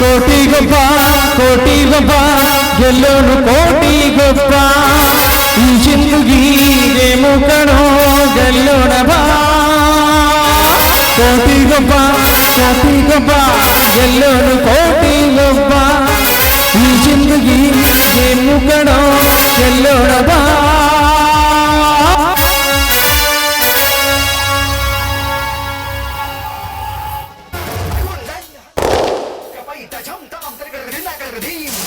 ಕೋಟಿಗೊಬ್ಬ ಕೋಟಿಗೊಬ್ಬ ಗೆಲ್ಲೋನು ಕೋಟಿಗೊಬ್ಬ ಈ ಜಿಂದಗಿಗೆ ಮುಖಣೋ ಗೆಲ್ಲೋಣ ಬಾ ಕೋಟಿಗೊಬ್ಬ ಕೋಟಿಗೊಬ್ಬ ಗೆಲ್ಲೋನು ಕೋಟಿಗೊಬ್ಬ ಈ ಜಿಂದಗಿಗೆ ಮುಖಣೋ ಗೆಲ್ಲೋಣ ಬಾ Aberdeen.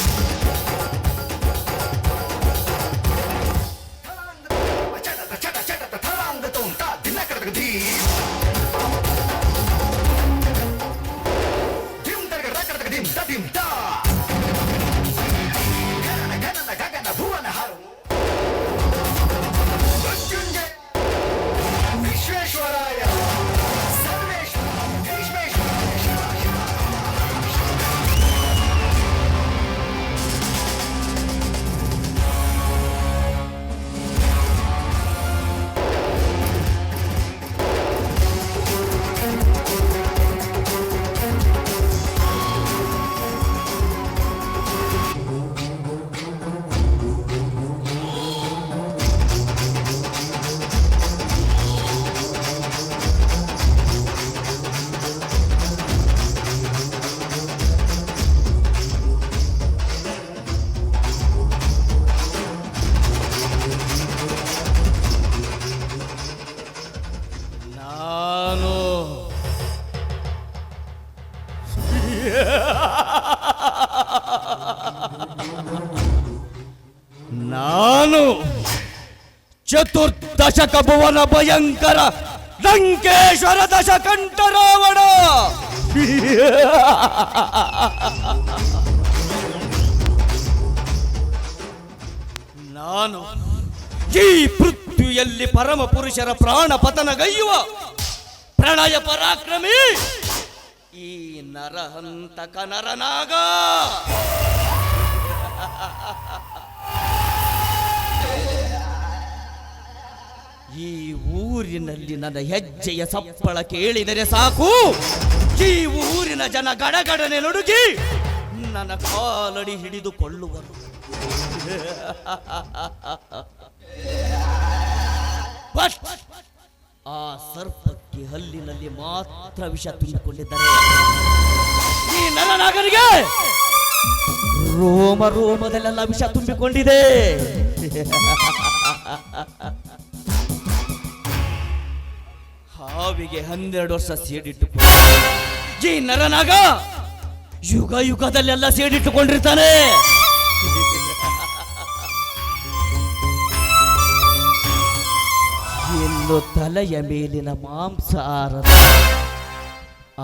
ಚತುರ್ದಶಕ ಭುವನ ಭಯಂಕರ ಲಂಕೇಶ್ವರ ದಶಕಂಠ ರಾವಣ. ನಾನು ಈ ಪೃಥ್ವಿಯಲ್ಲಿ ಪರಮ ಪುರುಷರ ಪ್ರಾಣ ಪತನಗೈಯುವ ಪ್ರಣಯ ಪರಾಕ್ರಮಿ ಈ ನರಹಂತಕ ನರನಾಗ. ಊರಿನಲ್ಲಿ ನನ್ನ ಹೆಜ್ಜೆಯ ಸಪ್ಪಳ ಕೇಳಿದರೆ ಸಾಕು. ಈ ಊರಿನ ಜನ ಗಡಗಡನೆ ನಡುಗಿ ನನ್ನ ಕಾಲಡಿ ಹಿಡಿದುಕೊಳ್ಳುವರು. ಆ ಸರ್ಪಕ್ಕೆ ಹಲ್ಲಿನಲ್ಲಿ ಮಾತ್ರ ವಿಷ ತುಂಬಿಕೊಂಡಿದ್ದಾರೆ ಈ ನರನಾಗನಿಗೆ ರೋಮ ರೋಮದಲ್ಲೆಲ್ಲ ವಿಷ ತುಂಬಿಕೊಂಡಿದೆ. ಹಾವಿಗೆ ಹನ್ನೆರಡು ವರ್ಷ ಸೇಡಿಟ್ಟು ಜಿ ನರನಾಗ ಯುಗ ಯುಗದಲ್ಲೆಲ್ಲ ಸೇಡಿಟ್ಟುಕೊಂಡಿರ್ತಾನೆ. ಎಲ್ಲೋ ತಲೆಯ ಮೇಲಿನ ಮಾಂಸಾರ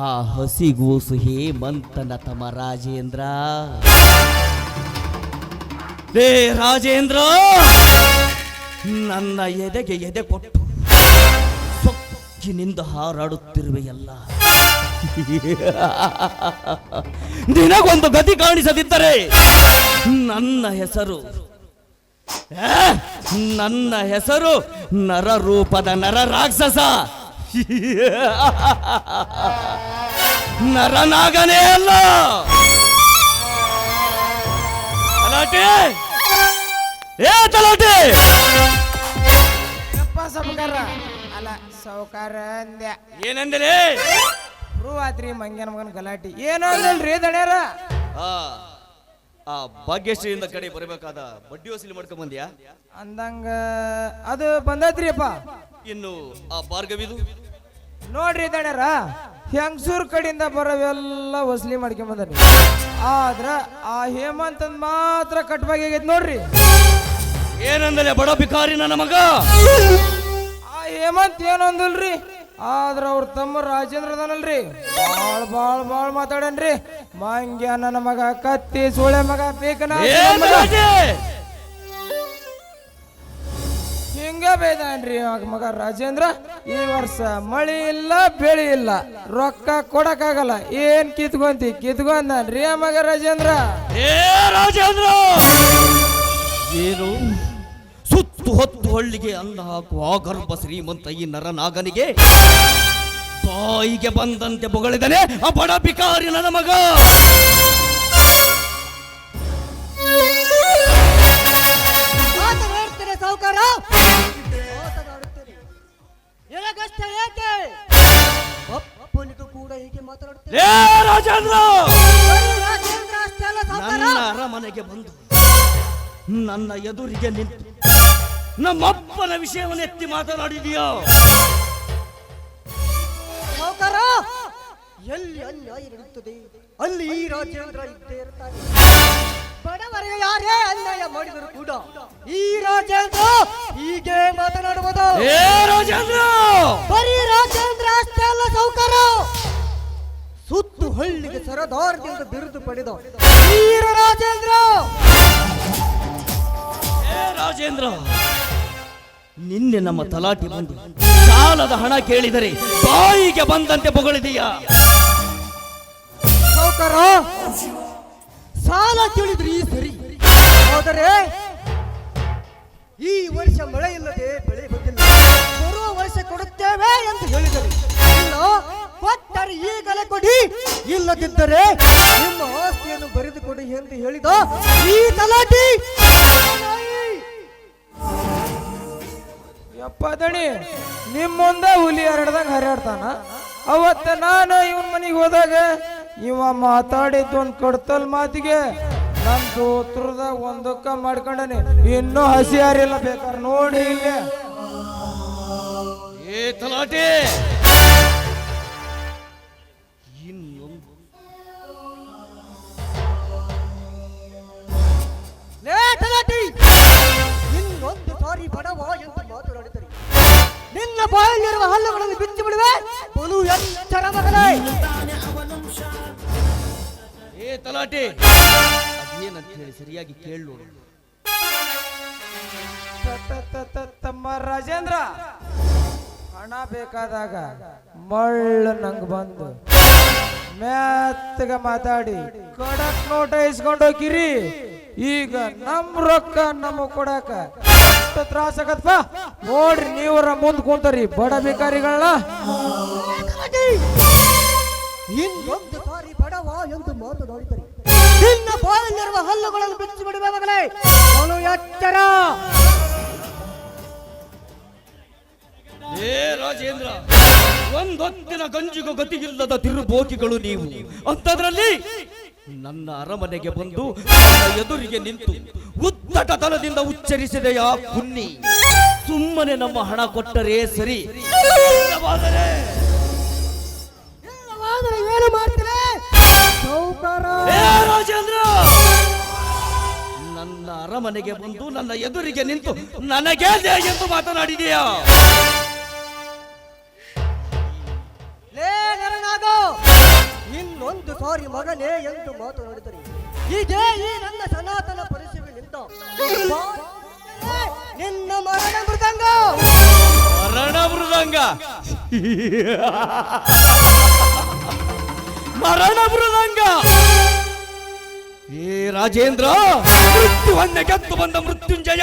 ಆ ಹಸಿಗೂಸು ಹೇಮಂತನ ತಮ ರಾಜೇಂದ್ರ. ರಾಜೇಂದ್ರ, ನನ್ನ ಎದೆಗೆ ಎದೆ ಕೊಟ್ಟು ಸೊಕ್ಕಿನಿಂದ ಹಾರಾಡುತ್ತಿರುವೆಯಲ್ಲ. ನಿನಗೊಂದು ಗತಿ ಕಾಣಿಸದಿದ್ದರೆ ನನ್ನ ಹೆಸರು ನನ್ನ ಹೆಸರು ನರರೂಪದ ನರ ರಾಕ್ಷಸ. ನರನಾಗನೇ ಅಲ್ಲ. ತಲಾಟೆ! ಏ ತಲಾಟೆ! ಸಾವುಕಾರ ಏನಂದ್ರೆ? ಪ್ರೂವಾತ್ರಿ ಮಂಗನ ಏನೆಂದರೆ ರೂ ಆತ್ರಿ ಮಂಗ್ಯನ ಮಗನ ಗಲಾಟಿ. ಏನೋ ಅಂದಲ್ರಿ ದಣ್ಯಾರ? ಆ ಆ ಭಾಗ್ಯಶ್ರೀಯಿಂದ ಕಡೆ ಬರಬೇಕಾದ ಬಡ್ಡಿ ವಸೂಲಿ ಮಾಡ್ಕೊಂಡ್ ಬಂದ್ಯಾ? ಅಂದಂಗ ಅದು ಬಂದೈತ್ರಿ ಅಪ್ಪ ಇನ್ನು ಆ ಭಾರ್ಗವಿದು? ನೋಡ್ರಿ ದಣ್ಯಾರ ಹೆಂಗಸೂರ್ ಕಡೆಯಿಂದ ಬರೋವೆಲ್ಲ ವಸೂಲಿ ಮಾಡ್ಕೊಂಡ್ ಬಂದ್ರಿ ಆದ್ರ ಆ ಹೇಮಂತ ಮಾತ್ರ ಕಟ್ಬಾಗಿ ಆಗೈತಿ ನೋಡ್ರಿ. ಏನಂದಲೇ ಬಡ ಬಿಕಾರಿ ನನ್ನ ಮಗ? ಹೇಮಂತ್ ಏನು ಅಂದಲ್ರಿ ಆದ್ರ ಅವ್ರ ತಮ್ಮ ರಾಜೇಂದ್ರ ಅದನಲ್ರಿ. ಬಾಳ್ ಬಾಳ್ ಬಾಳ್ ಮಾತಾಡನ್ರಿ. ಮಂಗ್ಯ ನನ್ನ ಮಗ ಕತ್ತಿ ಸೋಳೆ ಮಗ ಬೇಕನ? ಹಿಂಗ ಬೇದಾನ್ರಿ ಅವಾಗ ಮಗ ರಾಜೇಂದ್ರ. ಈ ವರ್ಷ ಮಳಿ ಇಲ್ಲ ಬೆಳಿ ಇಲ್ಲ. ರೊಕ್ಕ ಕೊಡಕ್ಕಾಗಲ್ಲ. ಏನ್ ಕಿತ್ಕೊಂತಿ? ಕಿತ್ಕೊಂಡ್ರಿ ಆ ಮಗ ರಾಜೇಂದ್ರ. ಏ ರಾಜೇಂದ್ರ! ಏನು ಹೊತ್ತು ಹಳ್ಳಿಗೆ ಅಲ್ಲ ಹಾಕುವ ಗರ್ಭ ಶ್ರೀಮಂತ ಈ ನರನಾಗನಿಗೆ ಬಾಯಿಗೆ ಬಂದಂತೆ ಬೊಗಳಿದನೆ ಆ ಬಡ ಬಿಕಾರಿ ನನ್ನ ಮಗ. ಸಾವುಕಾರ? ಕೂಡ ಹೀಗೆ ಮಾತನಾಡುತ್ತೇನೆ ರಾಜೇಂದ್ರ! ನನ್ನ ಅರಮನೆಗೆ ಬಂದು ನನ್ನ ಎದುರಿಗೆ ನಿಂತು ನಮ್ಮಪ್ಪನ ವಿಷಯವನ್ನು ಎತ್ತಿ ಮಾತನಾಡಿದೆಯೋ? ಸಾವುಕಾರ ಎಲ್ಲಿ ಅನ್ಯಾಯ ಇರುತ್ತದೆ ಅಲ್ಲಿ ಈ ರಾಜೇಂದ್ರ ಇದ್ದೇ ಇರ್ತಾರೆ ಬಡವರಿಗೆ ಯಾರೇ ಅನ್ಯಾಯ ಮಾಡಿದರೂ ಕೂಡ ಈ ರಾಜೇಂದ್ರ ಹೀಗೆ ಮಾತನಾಡುವುದು. ಏ ರಾಜೇಂದ್ರ! ಬರೀ ರಾಜೇಂದ್ರ ಅಷ್ಟೇ ಅಲ್ಲ ಸಾವುಕಾರ ಸುತ್ತು ಹಳ್ಳಿಗೆ ಸರದಾರದಿಂದ ಬಿರುದು ಪಡೆದ ವೀರ ರಾಜೇಂದ್ರ! ಏ ರಾಜೇಂದ್ರ! ನಿನ್ನೆ ನಮ್ಮ ತಲಾಟಿ ಬಂದು. ಸಾಲದ ಹಣ ಕೇಳಿದರೆ ಬಾಯಿಗೆ ಬಂದಂತೆ ಬೊಗಳಿದೀಯಾ. ಸಾಲ ಕೇಳಿದ್ರಿ ಸರಿ. ಆದರೆ ಈ ವರ್ಷ ಮಳೆ ಇಲ್ಲದೆ ಬೆಳೆ ಬಂದಿಲ್ಲ. ಬರುವ ವರ್ಷ ಕೊಡುತ್ತೇವೆ ಎಂದು ಹೇಳಿದರು. ಇಲ್ಲ ಕೊಟ್ಟರೆ ಈಗಲೇ ಕೊಡಿ. ಇಲ್ಲದಿದ್ದರೆ ನಿಮ್ಮ ಆಸ್ತಿಯನ್ನು ಬರೆದುಕೊಡಿ ಎಂದು ಹೇಳಿದ ಈ ತಲಾಟಿ? ಯಪ್ಪ ದಣಿ ನಿಮ್ಮ ಮುಂದೆ ಹುಲಿ ಹರಡ್ದಂಗ ಹರಿಯಾಡ್ತಾನ. ಅವತ್ತ ನಾನು ಇವನ್ ಮನೆಗೆ ಹೋದಾಗ ಇವ ಮಾತಾಡಿದ್ದು ಒಂದ್ ಕಡ್ತಲ್ ಮಾತಿಗೆ ನನ್ ದೋತ್ರದಾಗ ಒಂದಕ್ಕ ಮಾಡ್ಕೊಂಡನಿ. ಇನ್ನೂ ಹಸಿ ಹಾರಿಲ್ಲ ಬೇಕಾದ್ರೆ ನೋಡಿ ಇಲ್ಲೇ. ಏ ತಲಾಟೆ! ಇನ್ನೊಂದು. ಲೇ ತಲಾಟಿ! ಸಾರಿ ಬಡವ ಎಂದು ಮಾತನಾಡಿದರು. ನಿನ್ನ ಬಾಯಲ್ಲಿರುವ ಹಲ್ಲುಗಳನ್ನು ಬಿಚ್ಚಿ ಬಿಡುವೆ. ಬಲು ಎತ್ತರ ಮಗನೇ. ಏ ತಲಾಟೆ. ಅದೇನಂತ ಹೇಳಿ ಸರಿಯಾಗಿ ಕೇಳು ತ- ತ- ತ- ತ- ತಮ್ಮ ರಾಜೇಂದ್ರ. ಹಣ ಬೇಕಾದಾಗ ಮಳ್ಳ ನಂಗೆ ಬಂದು ಮ್ಯಾತ್ಗ ಮಾತಾಡಿ ಕಡಕ್ ನೋಟ ಇಸ್ಕೊಂಡೋಗಿರಿ ಈಗ ನಮ್ ರೊಕ್ಕ ನಮಗ್ ಕೊಡಾಕ ತ್ರಾಸ ಆಗತ್ಪ? ನೋಡ್ರಿ ನೀವ್ರ ಮುಂದ್ ಕುಂತರಿ ಬಡ ಭಿಕಾರಿಗಳನ್ನ ಇನ್ನೊಂದು ಸಾರಿ ಬಡವ ಎಂದು ಮಾತನಾಡಿದರು ನಿನ್ನ ಬಾಯಲ್ಲಿರುವ ಹಲ್ಲುಗಳನ್ನು ಬಿಚ್ಚಿ ಬಿಡುವೆ ಮಗನೇ ಬಲು ಎಚ್ಚರ. ಏ ರಾಜೇಂದ್ರ ಒಂದೊಂದಿನ ಗಂಜಿಗೂ ಗತಿಯಿಲ್ಲದ ತಿರುಬೋಕಿಗಳು ನೀವು. ಅಂತದ್ರಲ್ಲಿ ನನ್ನ ಅರಮನೆಗೆ ಬಂದು ನನ್ನ ಎದುರಿಗೆ ನಿಂತು ಉದ್ದಟ ತಲದಿಂದ ಉಚ್ಚರಿಸಿದೆಯ ಕುನ್ನಿ ಸುಮ್ಮನೆ ನಮ್ಮ ಹಣ ಕೊಟ್ಟರೆ ಸರಿ. ಏನು ಮಾಡ್ತೀರಿ? ರಾಜೇಂದ್ರ! ನನ್ನ ಅರಮನೆಗೆ ಬಂದು ನನ್ನ ಎದುರಿಗೆ ನಿಂತು ನನಗೆ ದೇ ಎಂದು ಮಾತನಾಡಿದೆಯಾ? ಇನ್ನೊಂದು ಸಾರಿ ಮಗನೇ ಎಂದು ಮಾತನಾಡಿದರೆ. ಹೀಗೆ ಈ ನನ್ನ ಸನಾತನ ನಿನ್ನ ಮರಣ ಮೃದಂಗ. ಮರಣ ಮೃದಂಗ. ಮರಣ ಮೃದಂಗ. ಏ ರಾಜೇಂದ್ರ ಮೃತ್ಯುವನ್ನೇ ಗೆದ್ದು ಬಂದ ಮೃತ್ಯುಂಜಯ.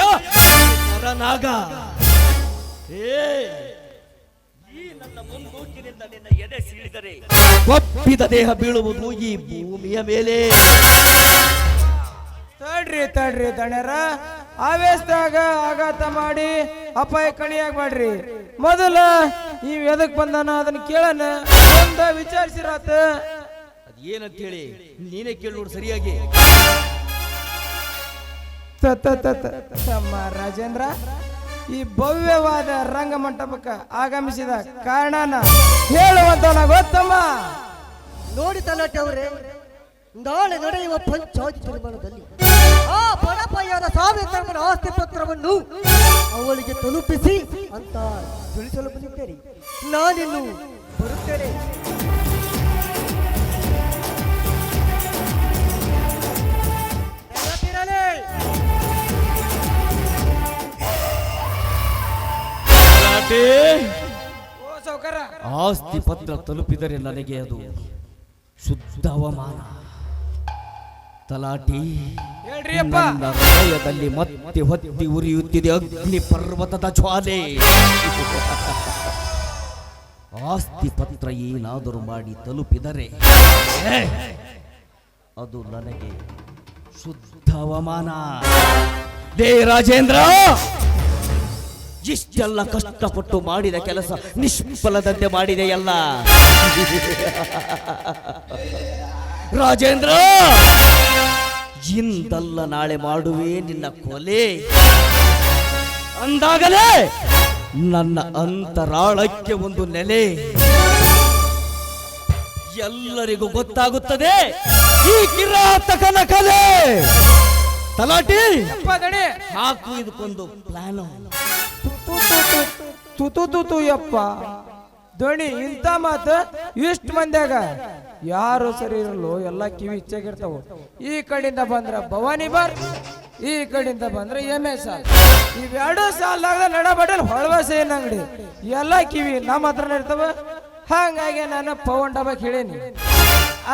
ಮರನಾಗ. ಏ. ಈ ನನ್ನ ಮುಂದೂಕಿನಿಂದ ನಿನ್ನ ಎದೆ ಸೀಳಿದರೆ ಒಪ್ಪಿದ ದೇಹ ಬೀಳುವುದು ಈ ಭೂಮಿಯ ಮೇಲೆ. ತಡ್ರಿ ತಡ್ರಿ ದಣ್ಯರ ಆವೇಶದಾಗ ಆಘಾತ ಮಾಡಿ ಅಪಾಯ ಕಣಿಯಾಗ್ಬೇಡ್ರಿ ಮೊದಲ ಈ ಎದಕ್ ಬಂದಾನ ಅದನ್ನ ಕೇಳನ. ಒಂದ ವಿಚಾರಿಸಿರಾತ. ಏನಂತ ಹೇಳಿ? ನೀನೇ ಕೇಳಿ ನೋಡು ಸರಿಯಾಗಿ. ತ- ತ- ತ- ತ- ತಮ್ಮ ರಾಜೇಂದ್ರ ಈ ಭವ್ಯವಾದ ರಂಗಮಂಟಪಕ್ಕ ಆಗಮಿಸಿದ ಕಾರಣನ ಹೇಳುವಂತನ ಗೊತ್ತಮ್ಮ? ನೋಡಿ ತಲಾಟೆ ಅವರೇ ನಾಳೆ ನಡೆಯುವ ಪಂಚಾಯತ್ ತೀರ್ಮಾನದಲ್ಲಿ ಆ ಬಡಪಯ್ಯನ ಸಾವಿತ್ರಮ್ಮನ ಆಸ್ತಿ ಪತ್ರವನ್ನು ಅವಳಿಗೆ ತಲುಪಿಸಿ ಅಂತ ತಿಳಿಸಲು ಬಂದಿದ್ದೇನೆ ನಾನಿನ್ನು ಬರುತ್ತೇನೆ. ಆಸ್ತಿ ಪತ್ರ ತಲುಪಿದರೆ ನನಗೆ ಅದು ಶುದ್ಧ ಅವಮಾನ. ತಲಾಟಿ. ನನ್ನ ಹೃದಯದಲ್ಲಿ ಮತ್ತೆ ಹೊತ್ತಿ ಉರಿಯುತ್ತಿದೆ ಅಗ್ನಿ ಪರ್ವತದ ಜ್ವಾಲೆ. ಆಸ್ತಿ ಪತ್ರ ಏನಾದರೂ ಮಾಡಿ ತಲುಪಿದರೆ ಅದು ನನಗೆ ಶುದ್ಧ ಅವಮಾನ. ದೇ ರಾಜೇಂದ್ರ ಇಷ್ಟೆಲ್ಲ ಕಷ್ಟಪಟ್ಟು ಮಾಡಿದ ಕೆಲಸ ನಿಷ್ಫಲದಂತೆ ಮಾಡಿದೆಯಲ್ಲ. ರಾಜೇಂದ್ರ! ಇಂದಲ್ಲ ನಾಳೆ ಮಾಡುವೆ ನಿನ್ನ ಕೊಲೆ. ಅಂದಾಗಲೇ ನನ್ನ ಅಂತರಾಳಕ್ಕೆ ಒಂದು ನೆಲೆ. ಎಲ್ಲರಿಗೂ ಗೊತ್ತಾಗುತ್ತದೆ ಈ ಕಿರಾತಕನ ಕಲೆ. ತಲಾಟಿ? ಹಾಕು ಇದಕ್ಕೊಂದು ಪ್ಲಾನ್ ತುತು ತುತು ಯಪ್ಪ ದೋಣಿ ಇಂಥ ಮಾತು ಇಷ್ಟು ಮಂದ್ಯಾಗ ಯಾರು ಸರಿ ಇರಲು ಎಲ್ಲ ಕಿವಿ ಇಚ್ಛಾಗಿರ್ತಾವ. ಈ ಕಡೆಯಿಂದ ಬಂದ್ರ ಭವಾನಿ ಬಾರ್ ಈ ಕಡೆಯಿಂದ ಬಂದ್ರೆ ಎಂ ಎಸ್ ಸಾಲ್ ಇವೆರಡು ಸಾಲದಾಗ ನಡಬಡಲ್ ಹೊಳವಸೇನ ಅಂಗಡಿ? ಎಲ್ಲ ಕಿವಿ ನಮ್ಮ ಹತ್ರನೇ ಇರ್ತಾವ. ಹಂಗಾಗಿ ನಾನು ಪವನ್ ಡಬಾ ಕೇಳೀನಿ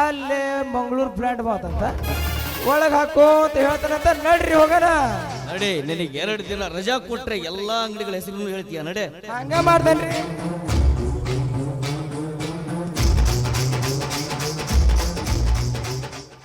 ಅಲ್ಲೇ ಮಂಗಳೂರು ಪ್ಲಾಂಟ್ ಮಾತಂತ ಒಳಗೆ ಹಾಕೋತ ಅಂತ ಹೇಳ್ತಾನಂತ ನಡ್ರಿ ಹೋಗೋಣ. ನಡೆ ನಿನಗೆ ಎರಡು ದಿನ ರಜಾ ಕೊಟ್ರೆ ಎಲ್ಲಾ ಅಂಗಡಿಗಳ ಹೆಸರು ಹೇಳ್ತೀಯ ನಡೆ. ಹಂಗ ಮಾಡ್ತಾನ್ರಿ.